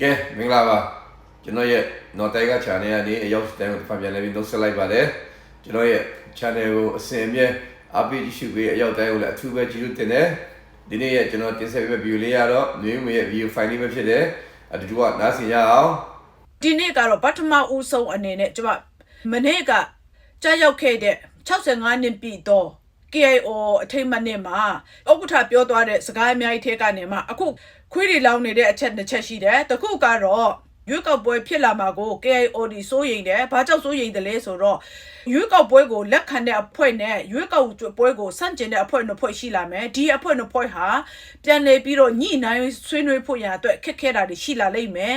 ကဲမင်္ဂလာပါကျွန်တော်ရဲ့ North Tiger Channel ကနေအရောက်တိုင်းကိုဖန်ပြန်လဲပြီးနှုတ်ဆက်လိုက်ပါတယ်ကျွန်တော်ရဲ့ channel ကိုအစဉ်အမြဲအားပေးကြည့်ရှုပေးအရောက်တိုင်းကိုလည်းအထူးပဲကြည့်လို့တင်တယ်ဒီနေ့ရဲ့ကျွန်တော်တင်ဆက်ပေးမယ့် view လေးကတော့မျိုးမရဲ့ view file လေးပဲဖြစ်တယ်အတူတူကနားဆင်ရအောင်ဒီနေ့ကတော့ပထမဦးဆုံးအနေနဲ့ကျွန်မမနေ့ကကြားရောက်ခဲ့တဲ့65နှစ်ပြည့်တော့ KIO အထိတ်မှတ်နဲ့မှာဥက္ကဋ္ဌပြောသွားတဲ့စကားအများကြီးထဲကနေမှအခု ခွေးတွေလောင်းနေတဲ့အချက်တစ်ချက်ရှိတယ်တခုကတော့ရွေးကောက်ပွဲဖြစ်လာမှာကို KIO ဒီစိုးရိမ်တယ်ဘာကြောင့်စိုးရိမ်တယ်လဲဆိုတော့ရွေးကောက်ပွဲကိုလက်ခံတဲ့အဖွဲ့နဲ့ရွေးကောက်ပွဲကိုစန့်ကျင်တဲ့အဖွဲ့နှစ်ဖွဲ့ရှိလာမယ်ဒီအဖွဲ့နှစ်ဖွဲ့ဟာပြန်လည်ပြီးတော့ညှိနှိုင်းဆွေးနွေးဖို့ရအတွက်ခက်ခဲတာတွေရှိလာလိမ့်မယ်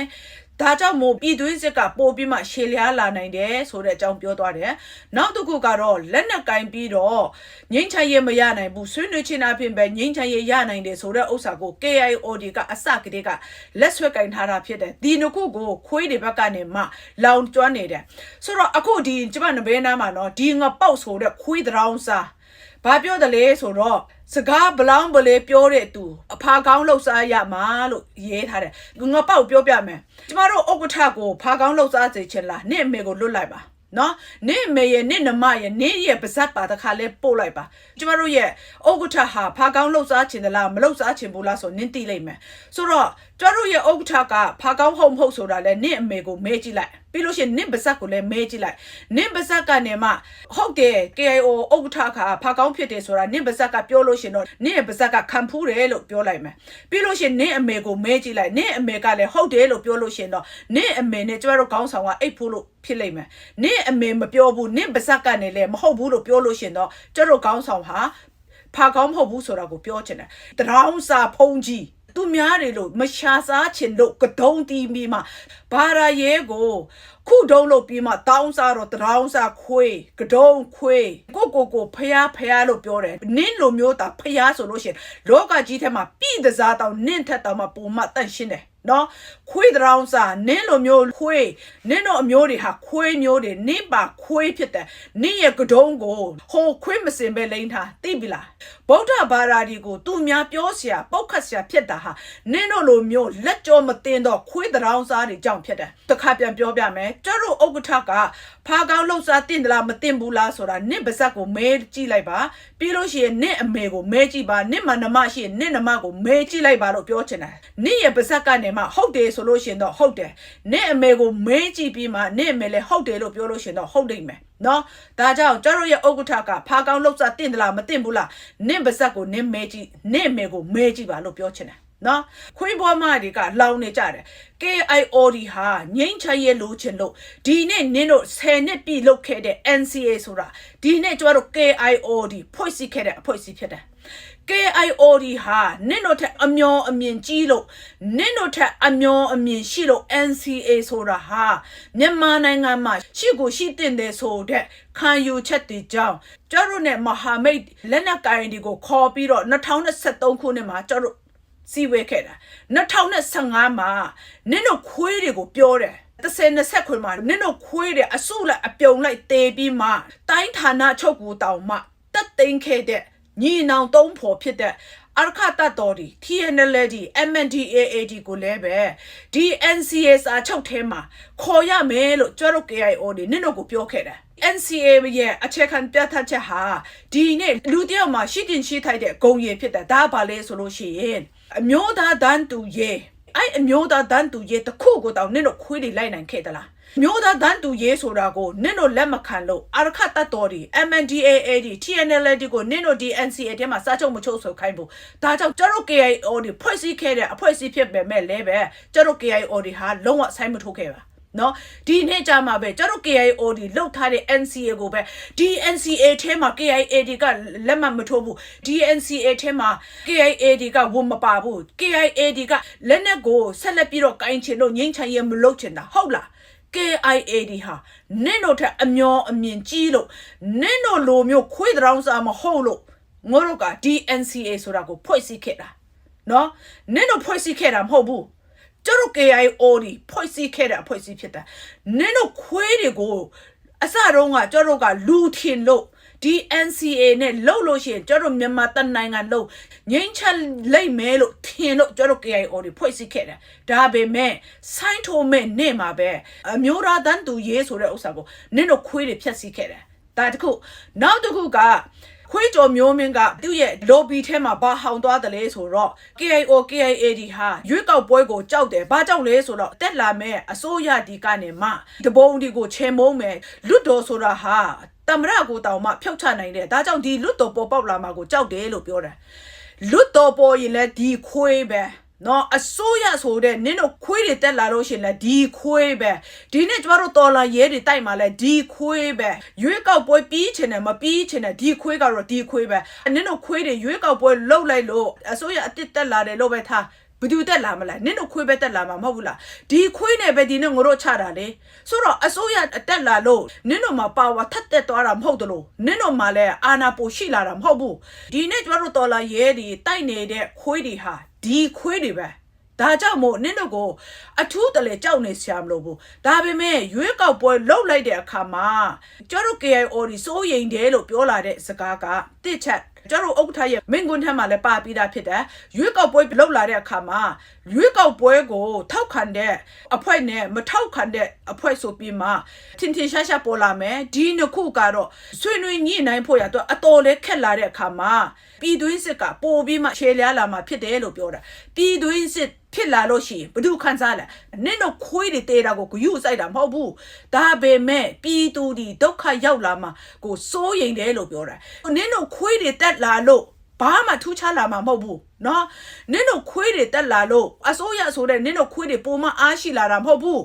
ဒါကြောင့်မို့ပြည်သွေးစစ်ကပို့ပြီးမှရှေ့လျားလာနိုင်တယ်ဆိုတဲ့အကြောင်းပြောသွားတယ်။နောက်တစ်ခုကတော့လက်နက်ကင်ပြီးတော့ငိမ့်ချရေးမရနိုင်ဘူးဆွေးနွေးချင်းအဖြစ်ပဲငိမ့်ချရေးရနိုင်တယ်ဆိုတဲ့ဥစ္စာကို KIOD ကအစကတည်းကလက်ဆွဲကင်ထားတာဖြစ်တယ်။ဒီနှစ်ခုကိုခွေးတွေဘက်ကနေမှလောင်ကျွမ်းနေတယ်။ဆိုတော့အခုဒီကျမနဘေးနားမှာနော်ဒီငပေါက်ဆိုတဲ့ခွေးတောင်စား ဘာပြောတယ်လဲဆိုတော့စကားဘလောင်းပလေပြောတဲ့သူအဖာကောင်းလှုပ်ရှားရမှာလို့ရေးထားတယ်ငါပေါက်ပြောပြမယ်ကျမတို့ဥက္ကဋ္ဌကိုဖာကောင်းလှုပ်ရှားစေချင်လားနင့်အမေကိုလွတ်လိုက်ပါနော်နင့်အမေရဲ့နင့်နမရဲ့နင့်ရဲ့ပါဇက်ပါတခါလဲပို့လိုက်ပါကျမတို့ရဲ့ဥက္ကဋ္ဌဟာဖာကောင်းလှုပ်ရှားချင်သလားမလှုပ်ရှားချင်ဘူးလားဆိုနင့်သိလိုက်မယ်ဆိုတော့ ကျမတို့ရဲ့ဥက္ကဋ္ဌကဖာကောင်းဟုတ်မဟုတ်ဆိုတာလဲနင့်အမေကိုမေးကြည့်လိုက်ပြီးလို့ရှိရင်နင့်ပါဇက်ကိုလည်းမေးကြည့်လိုက်နင့်ပါဇက်ကနေမှဟုတ်တယ် KIO ဥက္ကဋ္ဌကဖာကောင်းဖြစ်တယ်ဆိုတာနင့်ပါဇက်ကပြောလို့ရှိရင်တော့နင့်ရဲ့ပါဇက်ကခံဖူးတယ်လို့ပြောလိုက်မယ်ပြီးလို့ရှိရင်နင့်အမေကိုမေးကြည့်လိုက်နင့်အမေကလည်းဟုတ်တယ်လို့ပြောလို့ရှိရင်တော့နင့်အမေနဲ့ကျမတို့ခေါင်းဆောင်ကအိတ်ဖို့လို့ဖြစ်လိမ့်မယ်နင့်အမေမပြောဘူးနင့်ပါဇက်ကနေလည်းမဟုတ်ဘူးလို့ပြောလို့ရှိရင်တော့ကျမတို့ခေါင်းဆောင်ဟာဖာကောင်းမဟုတ်ဘူးဆိုတာကိုပြောချင်တယ်တရောင်းစာဖုံးကြီး သူများတွေလို့မရှာစားချင်လို့ကတုံးတီးပြီးမှဘာရာရဲကို ခုတုံးလို့ပြီးမှတောင်းစားတော့တရောင်းစားခွေးကတုံးခွေးကိုကိုကိုဖျားဖျားလို့ပြောတယ်နင်းလိုမျိုးတာဖျားဆိုလို့ရှိရင်လောကကြီးထဲမှာပြည်တစားတောင်နင့်ထက်တောင်မှပုံမှတန့်ရှင်းတယ်နော်ခွေးတောင်စားနင်းလိုမျိုးခွေးနင်းတို့အမျိုးတွေဟာခွေးမျိုးတွေနင်းပါခွေးဖြစ်တယ်နင်းရဲ့ကတုံးကိုဟိုခွေးမစင်ပဲလိမ့်ထားသိပြီလားဗုဒ္ဓဘာသာဒီကိုသူများပြောเสียပောက်ခတ်เสียဖြစ်တာဟာနင်းတို့လိုမျိုးလက်ကြောမတင်တော့ခွေးတောင်စားတွေကြောင့်ဖြစ်တယ်တခါပြန်ပြောပြမယ် ကျတို့ဥက္ကဋ္ဌကဖာကောင်းလှုပ်ရှားတင်သလားမတင်ဘူးလားဆိုတာနင့်ပါဇက်ကိုမဲကြည့်လိုက်ပါပြီးလို့ရှိရင်နင့်အမေကိုမဲကြည့်ပါနင့်မနမရှိရင်နင့်နမကိုမဲကြည့်လိုက်ပါလို့ပြောချင်တယ်နင့်ရဲ့ပါဇက်ကနေမှဟုတ်တယ်ဆိုလို့ရှိရင်တော့ဟုတ်တယ်နင့်အမေကိုမဲကြည့်ပြီးမှနင့်အမေလည်းဟုတ်တယ်လို့ပြောလို့ရှိရင်တော့ဟုတ်နိုင်မယ်နော်ဒါကြောင့်ကျတို့ရဲ့ဥက္ကဋ္ဌကဖာကောင်းလှုပ်ရှားတင်သလားမတင်ဘူးလားနင့်ပါဇက်ကိုနင့်မဲကြည့်နင့်အမေကိုမဲကြည့်ပါလို့ပြောချင်တယ် နော်ခွေးဘွားမတွေကလောင်းနေကြတယ် KIOD ဟာငိမ့်ချရဲလိုချင်လို့ဒီနေ့နင်းတို့10နှစ်ပြည့်လုပ်ခဲ့တဲ့ NCA ဆိုတာဒီနေ့ကျမတို့ KIOD ဖွဲ့စည်းခဲ့တဲ့အဖွဲ့အစည်းဖြစ်တယ် KIOD ဟာနင့်တို့ထက်အမျောအမြင်ကြီးလို့နင့်တို့ထက်အမျောအမြင်ရှိလို့ NCA ဆိုတာဟာမြန်မာနိုင်ငံမှာရှိကိုရှိတင်တယ်ဆိုတဲ့ခံယူချက်တွေကြောင့်ကျတို့နဲ့မဟာမိတ်လက်နက်ကိုင်တွေကိုခေါ်ပြီးတော့2023ခုနှစ်မှာကျတို့ စီဝဲခဲ့တာ2015မှာနင့်တို့ခွေးတွေကိုပြောတယ်30 20ခွေမှာနင့်တို့ခွေးတွေအစုလိုက်အပြုံလိုက်တေးပြီးမှတိုင်းဌာနချုပ်ကူတောင်မှတက်သိမ်းခဲ့တဲ့ညီနောင်သုံးဖော်ဖြစ်တဲ့အာခတတ်တော်ဒီ TNLD MNDAAD ကိုလည်းပဲဒီ NCS အချုပ်ထဲမှာခေါ်ရမယ်လို့ကျွတ်တို့ KIO တွေနင့်တို့ကိုပြောခဲ့တယ် NCA ရဲ့အခြေခံပြဋ္ဌာန်းချက်ဟာဒီနေ့လူတယောက်မှာရှိတင်ရှိထိုက်တဲ့ဂုံရည်ဖြစ်တယ်ဒါပါလေဆိုလို့ရှိရင် အမျိုးသားတန်းတူရေးအဲ့အမျိုးသားတန်းတူရေးတစ်ခုကိုတောင်နင့်တို့ခွေးတွေလိုက်နိုင်ခဲ့သလားမျိုးသားတန်းတူရေးဆိုတာကိုနင့်တို့လက်မခံလို့အာရခတတ်တော်ဒီ MNDAA ဒီ TNLD ကိုနင့်တို့ဒီ NCA ထဲမှာစာချုပ်မချုပ်ဆိုခိုင်းဘူးဒါကြောင့်ကျတို့ KIO ဒီဖွဲ့စည်းခဲ့တဲ့အဖွဲ့အစည်းဖြစ်ပေမဲ့လည်းပဲကျတို့ KIO ဒီဟာလုံးဝဆိုင်မထိုးခဲ့ပါ နော်ဒီနေ့ကြမှာပဲကျတို့ KIO ဒီလုတ်ထားတဲ့ NCA ကိုပဲဒီ NCA ထဲမှာ KIA ဒီကလက်မှတ်မထိုးဘူးဒီ NCA ထဲမှာ KIA ဒီကဝန်မပါဘူး KIA ဒီကလက်နက်ကိုဆက်လက်ပြီးတော့ကိုင်းချင်လို့ငိမ့်ချင်ရမလုပ်ချင်တာဟုတ်လား KIAD ဟာနင့်တို့ထက်အမျောအမြင်ကြီးလို့နင့်တို့လိုမျိုးခွေးတောင်စားမဟုတ်လို့ငါတို့က DNCA ဆိုတာကိုဖွဲ့စည်းခဲ့တာနော်နင့်တို့ဖွဲ့စည်းခဲ့တာမဟုတ်ဘူး ကျတို့ KIO ဒီဖွဲ့စည်းခဲ့တဲ့အဖွဲ့အစည်းဖြစ်တာနင့်တို့ခွေးတွေကိုအစတုန်းကကျတို့ကလူထင်လို့ဒီ NCA နဲ့လှုပ်လို့ရှိရင်ကျတို့မြန်မာတနိုင်ငံလုံးငိမ့်ချက်လိုက်မဲလို့ထင်လို့ကျတို့ KIO တွေဖွဲ့စည်းခဲ့တယ်ဒါပေမဲ့ဆိုင်းထိုးမဲ့နေ့မှာပဲအမျိုးသားတန်းသူရေးဆိုတဲ့ဥစ္စာကိုနင့်တို့ခွေးတွေဖျက်ဆီးခဲ့တယ်ဒါတခုနောက်တစ်ခုက ခွေးကြော်မျိုးမင်းကသူ့ရဲ့ lobby ထဲမှာဘာဟောင်သွားတယ်လဲဆိုတော့ KIO KIA ဒီဟာရွေးကောက်ပွဲကိုကြောက်တယ်ဘာကြောက်လဲဆိုတော့တက်လာမဲ့အစိုးရဒီကနေမှတဘုံဒီကိုချေမုံမယ်လွတ်တော်ဆိုတာဟာတမရကိုတောင်မှဖျောက်ချနိုင်တယ်ဒါကြောင့်ဒီလွတ်တော်ပေါ်ပေါက်လာမှာကိုကြောက်တယ်လို့ပြောတယ်လွတ်တော်ပေါ်ရင်လည်းဒီခွေးပဲ နော်အစိုးရဆိုတဲ့နင်းတို့ခွေးတွေတက်လာလို့ရှရင်လဲဒီခွေးပဲဒီနေ့ကျမတို့တော်လာရဲတွေတိုက်มาလဲဒီခွေးပဲရွေးကောက်ပွဲပြီးချင်တယ်မပြီးချင်တယ်ဒီခွေးကတော့ဒီခွေးပဲနင်းတို့ခွေးတွေရွေးကောက်ပွဲလှုပ်လိုက်လို့အစိုးရအစ်စ်တက်လာတယ်လို့ပဲထားဘယ်သူတက်လာမလဲနင်းတို့ခွေးပဲတက်လာမှာမဟုတ်ဘူးလားဒီခွေးနဲ့ပဲဒီနေ့ငါတို့ချတာလေဆိုတော့အစိုးရတက်လာလို့နင်းတို့မှာပါဝါထက်တက်သွားတာမဟုတ်တလို့နင်းတို့မှာလည်းအာနာပိုရှိလာတာမဟုတ်ဘူးဒီနေ့ကျမတို့တော်လာရဲတွေတိုက်နေတဲ့ခွေးတွေဟာ ဒီခွေးတွေပဲဒါကြောင့်မို့နင့်တို့ကိုအထူးတလေကြောက်နေဆရာမလို့ဘူးဒါပေမဲ့ရွေးကောက်ပွဲလှုပ်လိုက်တဲ့အခါမှာကျတို့ KIO ဒီစိုးရိမ်တယ်လို့ပြောလာတဲ့စကားကတစ်ချက် ကျတို့ဥက္ကဋ္ဌရဲ့မင်းကွန်းထမ်းမှာလည်းပါပြီးသားဖြစ်တယ်ရွေးကောက်ပွဲလှုပ်လာတဲ့အခါမှာရွေးကောက်ပွဲကိုထောက်ခံတဲ့အဖွဲ့နဲ့မထောက်ခံတဲ့အဖွဲ့ဆိုပြီးမှထင်ထင်ရှားရှားပေါ်လာမယ်ဒီနှစ်ခုကတော့ဆွေးနွေးညှိနှိုင်းဖို့ရတော့အတော်လေးခက်လာတဲ့အခါမှာပြည်တွင်းစစ်ကပိုပြီးမှခြေလျားလာမှာဖြစ်တယ်လို့ပြောတာပြည်တွင်းစစ် ဖြစ်လာလို့ရှိရင်ဘယ်သူခံစားလဲနင့်တို့ခွေးတွေတေးတာကိုဂယုစိုက်တာမဟုတ်ဘူးဒါပေမဲ့ပြည်သူဒီဒုက္ခရောက်လာမှာကိုစိုးရိမ်တယ်လို့ပြောတာနင့်တို့ခွေးတွေတက်လာလို့ဘာမှထူးခြားလာမှာမဟုတ်ဘူးเนาะနင့်တို့ခွေးတွေတက်လာလို့အစိုးရဆိုတဲ့နင့်တို့ခွေးတွေပုံမအားရှိလာတာမဟုတ်ဘူး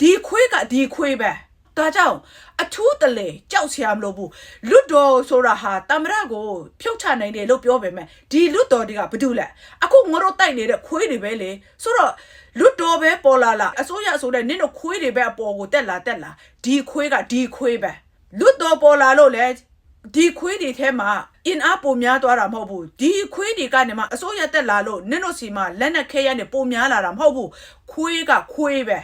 ဒီခွေးကဒီခွေးပဲ ဒါကြောင့်အထူးတလေကြောက်စရာမလိုဘူးလွတ်တော်ဆိုတာဟာတမရကိုဖြုတ်ချနိုင်တယ်လို့ပြောပေမဲ့ဒီလွတ်တော်တွေကဘာတူလဲအခုငါတို့တိုက်နေတဲ့ခွေးတွေပဲလေဆိုတော့လွတ်တော်ပဲပေါ်လာလာအစိုးရဆိုတဲ့နင့်တို့ခွေးတွေပဲအပေါ်ကိုတက်လာတက်လာဒီခွေးကဒီခွေးပဲလွတ်တော်ပေါ်လာလို့လေဒီခွေးတွေထဲမှာအင်အားပုံများသွားတာမဟုတ်ဘူးဒီခွေးတွေကနေမှအစိုးရတက်လာလို့နင့်တို့စီမှာလက်နဲ့ခဲရနဲ့ပုံများလာတာမဟုတ်ဘူးခွေးကခွေးပဲ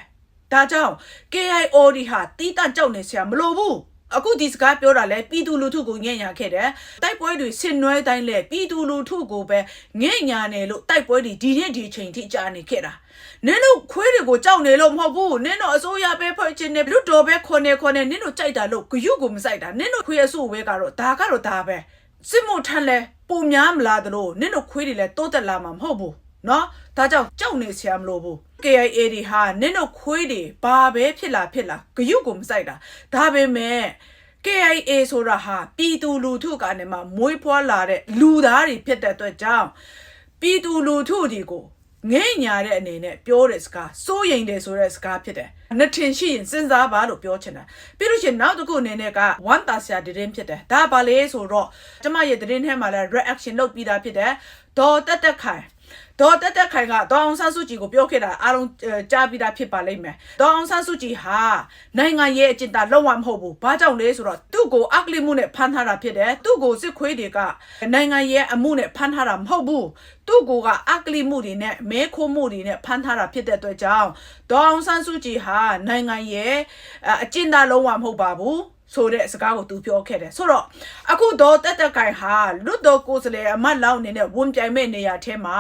ဒါကြောင့် KIO ဒီဟာတီးတန့်ကြောက်နေဆရာမလိုဘူးအခုဒီစကားပြောတာလဲပြည်သူလူထုကိုငဲ့ညာခဲ့တယ်တိုက်ပွဲတွေဆင်နွှဲတိုင်းလဲပြည်သူလူထုကိုပဲငဲ့ညာနေလို့တိုက်ပွဲတွေဒီနေ့ဒီချိန်ထိကြာနေခဲ့တာနင်းတို့ခွေးတွေကိုကြောက်နေလို့မဟုတ်ဘူးနင်းတို့အစိုးရပဲဖွဲ့ချင်းနေလူတော်ပဲခွန်နေခွန်နေနင်းတို့ကြိုက်တာလို့ဂယုကိုမစိုက်တာနင်းတို့ခွေးအဆူဝဲကတော့ဒါကတော့ဒါပဲစစ်မှုထမ်းလဲပုံများမလားသလိုနင်းတို့ခွေးတွေလဲတိုးတက်လာမှာမဟုတ်ဘူးနော်ဒါကြောင့်ကြောက်နေဆရာမလိုဘူး KIA တွေဟာနင်းတို့ခွေးတွေဘာပဲဖြစ်လာဖြစ်လာဂယုကိုမစိုက်တာဒါပေမဲ့ KIA ဆိုတာဟာပြည်သူလူထုကနေမှမွေးဖွားလာတဲ့လူသားတွေဖြစ်တဲ့အတွက်ကြောင့်ပြည်သူလူထုတွေကိုငဲ့ညာတဲ့အနေနဲ့ပြောတဲ့စကားစိုးရိမ်တယ်ဆိုတဲ့စကားဖြစ်တယ်။နှစ်ထင်ရှိရင်စဉ်းစားပါလို့ပြောချင်တာ။ပြီးလို့ရှိရင်နောက်တစ်ခုအနေနဲ့ကဝမ်တာဆရာတရင်ဖြစ်တယ်။ဒါပါလေဆိုတော့ကျမရဲ့တရင်ထဲမှာလည်း reaction လုပ်ပြီးသားဖြစ်တယ်။ဒေါ်တက်တက်ခိုင် ဒေါ်တက်တက်ခိုင်ကဒေါ်အောင်ဆန်းစုကြည်ကိုပြောခဲ့တာအားလုံးအဲကြားပြီးသားဖြစ်ပါလိမ့်မယ်ဒေါ်အောင်ဆန်းစုကြည်ဟာနိုင်ငံရဲ့အကျဉ်းသားလုံးဝမဟုတ်ဘူးဘာကြောင့်လဲဆိုတော့သူ့ကိုအကလိမှုနဲ့ဖမ်းထားတာဖြစ်တယ်သူ့ကိုစစ်ခွေးတွေကနိုင်ငံရဲ့အမှုနဲ့ဖမ်းထားတာမဟုတ်ဘူးသူ့ကိုကအကလိမှုတွေနဲ့မဲခိုးမှုတွေနဲ့ဖမ်းထားတာဖြစ်တဲ့အတွက်ကြောင့်ဒေါ်အောင်ဆန်းစုကြည်ဟာနိုင်ငံရဲ့အကျဉ်းသားလုံးဝမဟုတ်ပါဘူး ဆိုတဲ့စကားကိုသူပြောခဲ့တယ်ဆိုတော့အခုတော့တက်တက်ကိုင်ဟာလွတ်တော်ကိုယ်စလဲအမတ်လောင်းနေနဲ့ဝန်ပြိုင်မဲ့နေရာထဲမှာ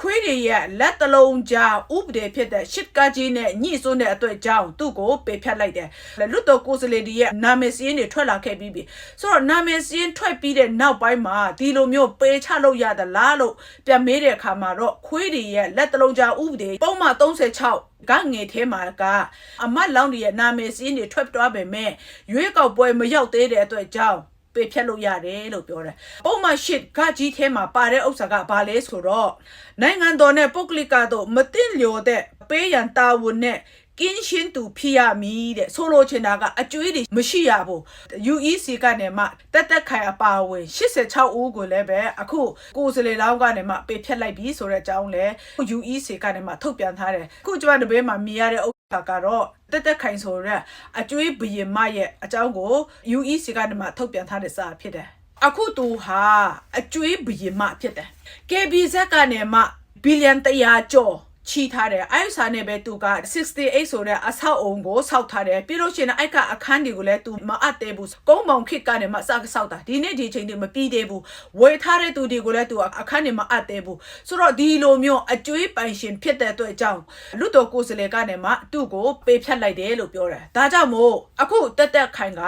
ခွေးတွေရဲ့လက်တလုံးကြားဥပဒေဖြစ်တဲ့ရှစ်ကားကြီးနဲ့ညှိစွန်းတဲ့အတွက်ကြောင့်သူ့ကိုပေဖြတ်လိုက်တယ်လွတ်တော်ကိုယ်စလဲဒီရဲ့နာမည်စည်းတွေထွက်လာခဲ့ပြီးပြီဆိုတော့နာမည်စည်းထွက်ပြီးတဲ့နောက်ပိုင်းမှာဒီလိုမျိုးပေချလို့ရသလားလို့ပြန်မေးတဲ့အခါမှာတော့ခွေးတွေရဲ့လက်တလုံးကြားဥပဒေပုံမှန်36 ကငယ်ထဲမှာကအမတ်လောင်းတွေရဲ့နာမည်စည်းတွေထွက်သွားပေမဲ့ရွေးကောက်ပွဲမရောက်သေးတဲ့အတွက်ကြောင့်ပေဖြတ်လို့ရတယ်လို့ပြောတယ်။ပုံမှန်ရှစ်ကကြီးထဲမှာပါတဲ့ဥစ္စာကဘာလဲဆိုတော့နိုင်ငံတော်နဲ့ပုဂ္ဂလိကတို့မတင်လျော်တဲ့ပေးရန်တာဝန်နဲ့ ကင်းရှင်းသူဖြစ်ရမည်တဲ့ဆိုလိုချင်တာကအကျွေးတွေမရှိရဘူး UEC ကနေမှတက်တက်ခိုင်အပါအဝင်86ဦးကိုလည်းပဲအခုကိုယ်စလေလောင်းကနေမှပေဖြတ်လိုက်ပြီဆိုတဲ့အကြောင်းလဲ UEC ကနေမှထုတ်ပြန်ထားတယ်အခုကျွန်တော်တပည့်မှာမြင်ရတဲ့ဥစ္စာကတော့တက်တက်ခိုင်ဆိုတဲ့အကျွေးဘရင်မရဲ့အကြောင်းကို UEC ကနေမှထုတ်ပြန်ထားတဲ့စာဖြစ်တယ်အခုသူဟာအကျွေးဘရင်မဖြစ်တယ် KBZ ကနေမှဘီလီယံ100ကျော် ချီထားတယ်အဲ့ဥစားနဲ့ပဲသူက68ဆိုတဲ့အဆောက်အုံကိုစောက်ထားတယ်ပြီးလို့ရှိရင်အဲ့ကအခန်းတွေကိုလည်းသူမအပ်သေးဘူးကုန်းမောင်ခစ်ကနေမှစကစောက်တာဒီနေ့ဒီချိန်တွေမပြီးသေးဘူးဝယ်ထားတဲ့သူတွေကိုလည်းသူအခန်းတွေမအပ်သေးဘူးဆိုတော့ဒီလိုမျိုးအကျွေးပိုင်ရှင်ဖြစ်တဲ့အတွက်အကြောင်းလူတော်ကိုယ်စလေကနေမှသူ့ကိုပေးဖြတ်လိုက်တယ်လို့ပြောတယ်ဒါကြောင့်မို့အခုတက်တက်ခိုင်က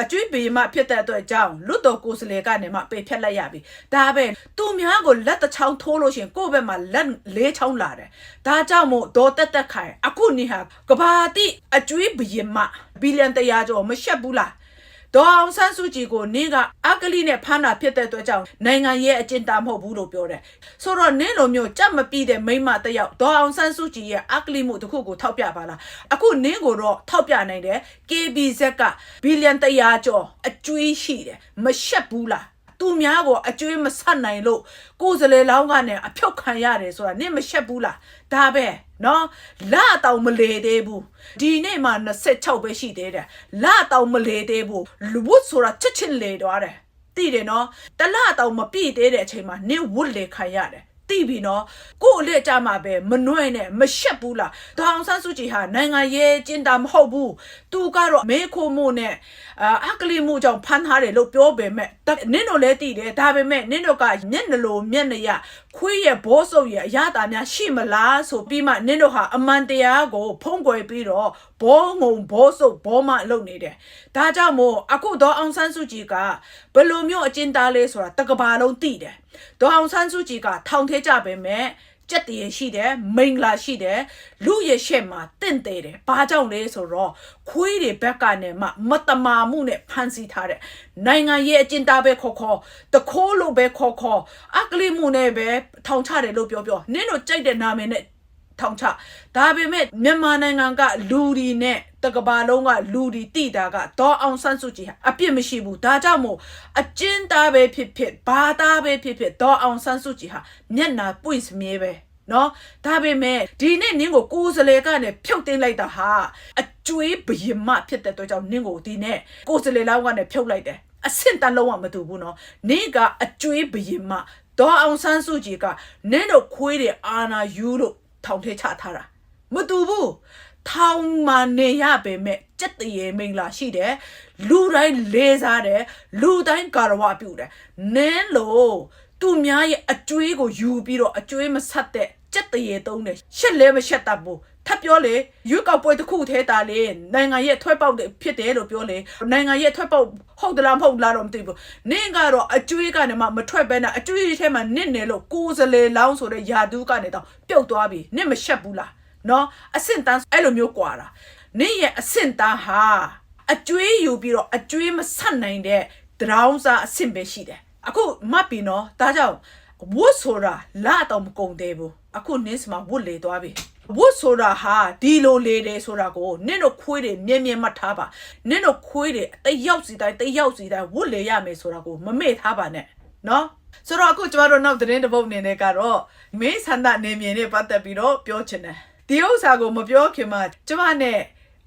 အကျွေးပေမဖြစ်တဲ့အတွက်အကြောင်းလူတော်ကိုယ်စလေကနေမှပေးဖြတ်လိုက်ရပြီဒါပဲသူများကိုလက်တစ်ချောင်းထိုးလို့ရှိရင်ကိုယ့်ဘက်မှာလက်လေးချောင်းလာတယ် ဒါကြောင့်မို့ဒေါ်တက်တက်ခိုင်အခုနေဟာကဘာတိအကျွေးဘရင်မဘီလီယံတရာကျော်မရှက်ဘူးလားဒေါ်အောင်ဆန်းစုကြည်ကိုနင်းကအကလိနဲ့ဖမ်းတာဖြစ်တဲ့အတွက်ကြောင့်နိုင်ငံရဲ့အကျဉ်းတာမဟုတ်ဘူးလို့ပြောတယ်။ဆိုတော့နင်းလိုမျိုးကြက်မပြီးတဲ့မိမတစ်ယောက်ဒေါ်အောင်ဆန်းစုကြည်ရဲ့အကလိမှုတစ်ခုကိုထောက်ပြပါလား။အခုနင်းကိုတော့ထောက်ပြနိုင်တယ် KBZ ကဘီလီယံ100ကျော်အကျွေးရှိတယ်မရှက်ဘူးလား။ သူများကိုအကျွေးမဆက်နိုင်လို့ကိုယ်စလေလောင်းကနေအဖြုတ်ခံရတယ်ဆိုတာနင့်မရှက်ဘူးလားဒါပဲနော်လာတောင်မလေသေးဘူးဒီနေ့မှ26ပဲရှိသေးတယ်လာတောင်မလေသေးဘူးလူဝတ်ဆိုတာချက်ချင်းလေသွားတယ်သိတယ်နော်တလတောင်မပြည့်သေးတဲ့အချိန်မှာနင့်ဝတ်လေခံရတယ် တိပြီနော်ကို့အလက်ကြမှာပဲမနှွဲ့နဲ့မရှက်ဘူးလားဒေါအောင်ဆန်းစုကြည်ဟာနိုင်ငံရေးကျင်းတာမဟုတ်ဘူးသူကတော့မဲခိုးမှုနဲ့အာအကလိမှုကြောင့်ဖမ်းထားတယ်လို့ပြောပေမဲ့တနင်းတို့လည်းသိတယ်ဒါပေမဲ့နင်းတို့ကမျက်နှလိုမျက်နှရခွေးရဲ့ဘောစုပ်ရဲ့အရသာများရှိမလားဆိုပြီးမှနင်းတို့ဟာအမှန်တရားကိုဖုံးကွယ်ပြီးတော့ဘောငုံဘောစုပ်ဘောမလုပ်နေတယ်ဒါကြောင့်မို့အခုတော့အောင်ဆန်းစုကြည်ကဘယ်လိုမျိုးအကျဉ်းသားလဲဆိုတာတကဘာလုံးသိတယ် ဒေါအောင်ဆန်းစုကြည်ကထောင်ထဲကြပေမဲ့ကြက်တည်ရှိတယ်မိန်လာရှိတယ်လူရဲ့ရှက်မှာတင့်တယ်တယ်ဘာကြောင့်လဲဆိုတော့ခွေးတွေဘက်ကနေမှမတမာမှုနဲ့ဖန်ဆီးထားတဲ့နိုင်ငံရဲ့အကျဉ်းသားပဲခေါ်ခေါ်တခိုးလို့ပဲခေါ်ခေါ်အကလိမှုနဲ့ပဲထောင်ချတယ်လို့ပြောပြောနင်းတို့ကြိုက်တဲ့နာမည်နဲ့ ထောင်ချဒါပေမဲ့မြန်မာနိုင်ငံကလူဒီနဲ့တကဘာလုံးကလူဒီတိတာကဒေါ်အောင်ဆန်းစုကြည်ဟာအပြစ်မရှိဘူးဒါကြောင့်မို့အကျဉ်းသားပဲဖြစ်ဖြစ်ဘာသားပဲဖြစ်ဖြစ်ဒေါ်အောင်ဆန်းစုကြည်ဟာမျက်နာပွင့်စမြဲပဲနော်ဒါပေမဲ့ဒီနေ့နင်းကိုကိုယ်စလေကနေဖြုတ်တင်လိုက်တာဟာအကျွေးဘရင်မဖြစ်တဲ့အတွက်ကြောင့်နင်းကိုဒီနေ့ကိုယ်စလေလောက်ကနေဖြုတ်လိုက်တယ်အဆင့်တလုံးဝမတူဘူးနော်နင်းကအကျွေးဘရင်မဒေါ်အောင်ဆန်းစုကြည်ကနင်းတို့ခွေးတဲ့အာနာယူလို့ ထောင်ထဲချထားတာမတူဘူးထောင်မှာနေရပေမဲ့စက်တရေမိန်လာရှိတယ်လူတိုင်းလေးစားတယ်လူတိုင်းကာရဝပြုတယ်နင်းလို့သူများရဲ့အကျွေးကိုယူပြီးတော့အကျွေးမဆက်တဲ့စက်တရေသုံးတယ်ရှက်လဲမရှက်တတ်ဘူး ထပ်ပြောလေရွေးကောက်ပွဲတစ်ခုထဲတာလေနိုင်ငံရဲ့ထွဲပေါက်တဲ့ဖြစ်တယ်လို့ပြောလေနိုင်ငံရဲ့ထွဲပေါက်ဟုတ်သလားမဟုတ်လားတော့မသိဘူးနင်းကတော့အကျွေးကနေမှမထွက်ဘဲနဲ့အကျွေးထဲမှာနစ်နေလို့ကိုယ်စလေလောင်းဆိုတဲ့ယာဒူးကနေတော့ပြုတ်သွားပြီနင့်မရှက်ဘူးလားနော်အဆင့်တန်းအဲ့လိုမျိုးကွာတာနင့်ရဲ့အဆင့်တန်းဟာအကျွေးယူပြီးတော့အကျွေးမဆက်နိုင်တဲ့ဒရောင်းစားအဆင့်ပဲရှိတယ်အခုမှတ်ပြီနော်ဒါကြောင့်ဝတ်ဆိုတာလာတော့မကုန်သေးဘူးအခုနင်းစမှာဝတ်လေသွားပြီ ဝတ်ဆိုတာဟာဒီလိုလေတယ်ဆိုတာကိုနင့်တို့ခွေးတွေမြင်မြင်မှတ်ထားပါနင့်တို့ခွေးတွေတယောက်စီတိုင်းတယောက်စီတိုင်းဝတ်လေရမယ်ဆိုတာကိုမမေ့ထားပါနဲ့နော်ဆိုတော့အခုကျမတို့နောက်သတင်းတစ်ပုဒ်အနေနဲ့ကတော့မင်းဆန္ဒနေမြင်နဲ့ပတ်သက်ပြီးတော့ပြောချင်တယ်ဒီဥစ္စာကိုမပြောခင်မှာကျမနဲ့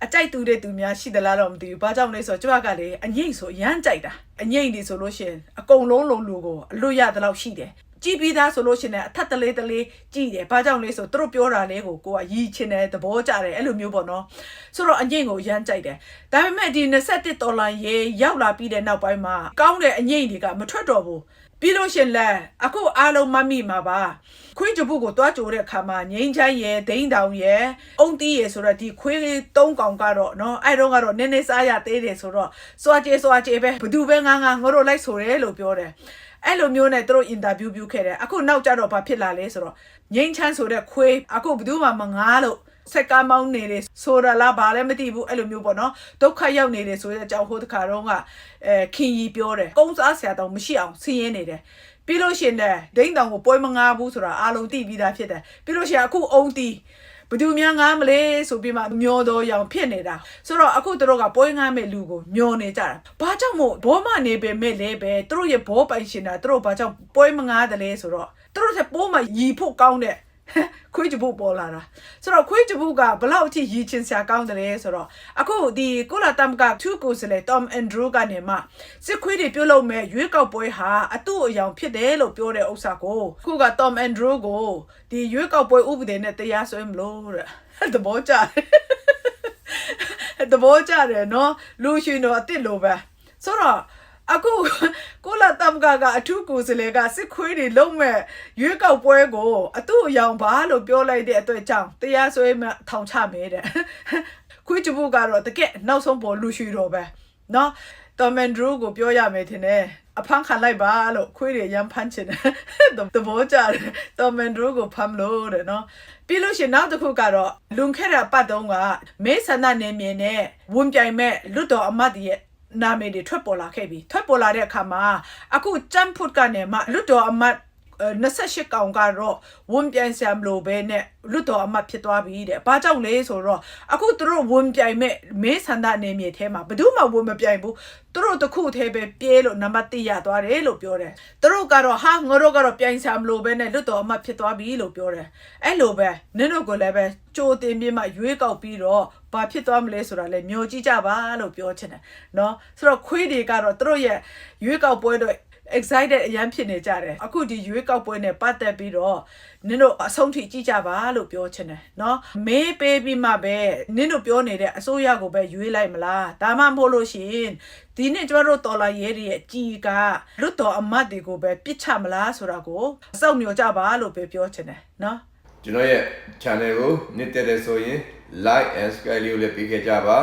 အကြိုက်တူတဲ့သူများရှိသလားတော့မသိဘူး။ဘာကြောင့်လဲဆိုတော့ကျမကလေအငိမ့်ဆိုရမ်းကြိုက်တာ။အငိမ့်ဒီဆိုလို့ရှိရင်အကုန်လုံးလုံးလူကိုအလွတ်ရတဲ့လောက်ရှိတယ်။ ကြည်ပြီးသားဆိုလို့ရှိရင်အထက်တလေးတလေးကြည်တယ်။ဘာကြောင့်လဲဆိုသူတို့ပြောတာလေးကိုကိုကရီချင်တယ်သဘောကျတယ်အဲ့လိုမျိုးပေါ့နော်။ဆိုတော့အငိမ့်ကိုရမ်းကြိုက်တယ်။ဒါပေမဲ့ဒီ21ဒေါ်လာရေရောက်လာပြီးတဲ့နောက်ပိုင်းမှာကောင်းတဲ့အငိမ့်တွေကမထွက်တော့ဘူး။ ပြီးလို့ရှင်လန်အခုအားလုံးမမိမှာပါခွေးကြပုကိုတွားကြိုတဲ့အခါမှာငိမ့်ချမ်းရယ်ဒိန်းတောင်ရယ်အုံတီးရယ်ဆိုတော့ဒီခွေးလေး၃ကောင်ကတော့နော်အဲ့တော့ကတော့နည်းနည်းစားရသေးတယ်ဆိုတော့စွာကျေစွာကျေပဲဘသူပဲငန်းငန်းငါတို့လိုက်ဆိုတယ်လို့ပြောတယ်အဲ့လိုမျိုးနဲ့သူတို့အင်တာဗျူးပြုခဲ့တယ်အခုနောက်ကြတော့ဘာဖြစ်လာလဲဆိုတော့ငိမ့်ချမ်းဆိုတဲ့ခွေးအခုဘသူမှမငားလို့ စက်ကားမောင်းနေတယ်ဆိုတာလားဘာလဲမသိဘူးအဲ့လိုမျိုးပေါ့နော်ဒုက္ခရောက်နေတယ်ဆိုတဲ့အကြောင်းဟိုတခါတော့ကအဲခင်ကြီးပြောတယ်ကုန်းစားဆရာတောင်မရှိအောင်ဆင်းရဲနေတယ်ပြီးလို့ရှရင်လည်းဒိန်းတောင်ကိုပွဲမငားဘူးဆိုတာအားလုံးသိပြီးသားဖြစ်တယ်ပြီးလို့ရှရင်အခုအုံတီဘသူများငားမလဲဆိုပြီးမှမျောတော့ရောင်ဖြစ်နေတာဆိုတော့အခုသူတို့ကပွဲငားမဲ့လူကိုမျောနေကြတာဘာကြောင့်မို့ဘောမနေပေမဲ့လည်းပဲသူတို့ရဲ့ဘောပိုင်ရှင်တာသူတို့ဘာကြောင့်ပွဲမငားတယ်လဲဆိုတော့သူတို့ကပိုးမှရီဖို့ကောင်းတဲ့ ခွေးကြဘူးပေါ်လာတာဆိုတော့ခွေးကြဘူးကဘလောက်အထိရည်ချင်းစရာကောင်းတယ်လဲဆိုတော့အခုဒီကိုလာတမ်ကသူကိုစလေ Tom Andrew ကနေမှစစ်ခွေးတွေပြုတ်လို့မဲ့ရွေးကောက်ပွဲဟာအတူအယောင်ဖြစ်တယ်လို့ပြောတဲ့ဥစ္စာကိုအခုက Tom Andrew ကိုဒီရွေးကောက်ပွဲဥပဒေနဲ့တရားစွဲမလို့တဲ့သဘောကျတယ်သဘောကျတယ်နော်လူရှင်တော့အစ်စ်လိုပဲဆိုတော့အခု ကိုလာတမ်ကကအထူးကိုယ်စလေကစစ်ခွေးတွေလုံးမဲ့ရွေးကောက်ပွဲကိုအတူအယောင်ပါလို့ပြောလိုက်တဲ့အတွက်ကြောင့်တရားစွဲမှထောင်ချမယ်တဲ့ခွေးချဘူးကတော့တကက်နောက်ဆုံးပေါ်လူရှင်တော့ပဲနော်တော်မန်ဒရူကိုပြောရမယ်ထင်တယ်အဖမ်းခံလိုက်ပါလို့ခွေးတွေရမ်းဖမ်းချင်တယ်သဘောကျတယ်တော်မန်ဒရူကိုဖမ်းလို့တဲ့နော်ပြီးလို့ရှိရင်နောက်တစ်ခုကတော့လွန်ခဲ့တဲ့အပတ်တုန်းကမဲဆန္ဒနယ်မြေနဲ့ဝန်ပြိုင်မဲ့လွတ်တော်အမတ်ရဲ့ နာမည်တွေထွက်ပေါ်လာခဲ့ပြီထွက်ပေါ်လာတဲ့အခါမှာအခုကြမ်းဖုတ်ကနေမှလွတ်တော်အမတ်အဲ 28ကောင်ကတော့ဝန်ပြိုင်ဆရာမလို့ပဲနဲ့လွတ်တော်အမတ်ဖြစ်သွားပြီတဲ့။ဘာကြောင့်လဲဆိုတော့အခုသူတို့ဝန်ပြိုင်မဲ့မဲဆန္ဒနယ်မြေထဲမှာဘယ်သူမှဝန်မပြိုင်ဘူး။သူတို့တစ်ခုသေးပဲပြေးလို့နံပါတ်1ရသွားတယ်လို့ပြောတယ်။သူတို့ကတော့ဟာငါတို့ကတော့ပြိုင်ဆရာမလို့ပဲနဲ့လွတ်တော်အမတ်ဖြစ်သွားပြီလို့ပြောတယ်။အဲ့လိုပဲနင်တို့ကလည်းပဲကြိုတင်ပြီးမှရွေးကောက်ပြီးတော့ဘာဖြစ်သွားမလဲဆိုတာလည်းမျှော်ကြည့်ကြပါလို့ပြောချင်တယ်။နော်ဆိုတော့ခွေးတွေကတော့သူတို့ရဲ့ရွေးကောက်ပွဲတော့ excited အရန်ဖြစ်နေကြတယ်အခုဒီရွေးကောက်ပွဲနဲ့ပတ်သက်ပြီးတော့နင်တို့အဆုံးထိကြည့်ကြပါလို့ပြောချင်တယ်เนาะမေးပေးပြီးမှပဲနင်တို့ပြောနေတဲ့အစိုးရကိုပဲရွေးလိုက်မလားဒါမှမဟုတ်လို့ရှိရင်ဒီနေ့ကျမတို့တော်လာရဲတွေရဲ့ကြီးကလွတ်တော်အမတ်တွေကိုပဲပြစ်ချမလားဆိုတာကိုစောင့်မျှော်ကြပါလို့ပဲပြောချင်တယ်เนาะ ကျွန်တော်ရဲ့ channel ကိုနှစ်သက်တဲ့ဆိုရင် like and subscribe လေးကိုလည်းပေးခဲ့ကြပါ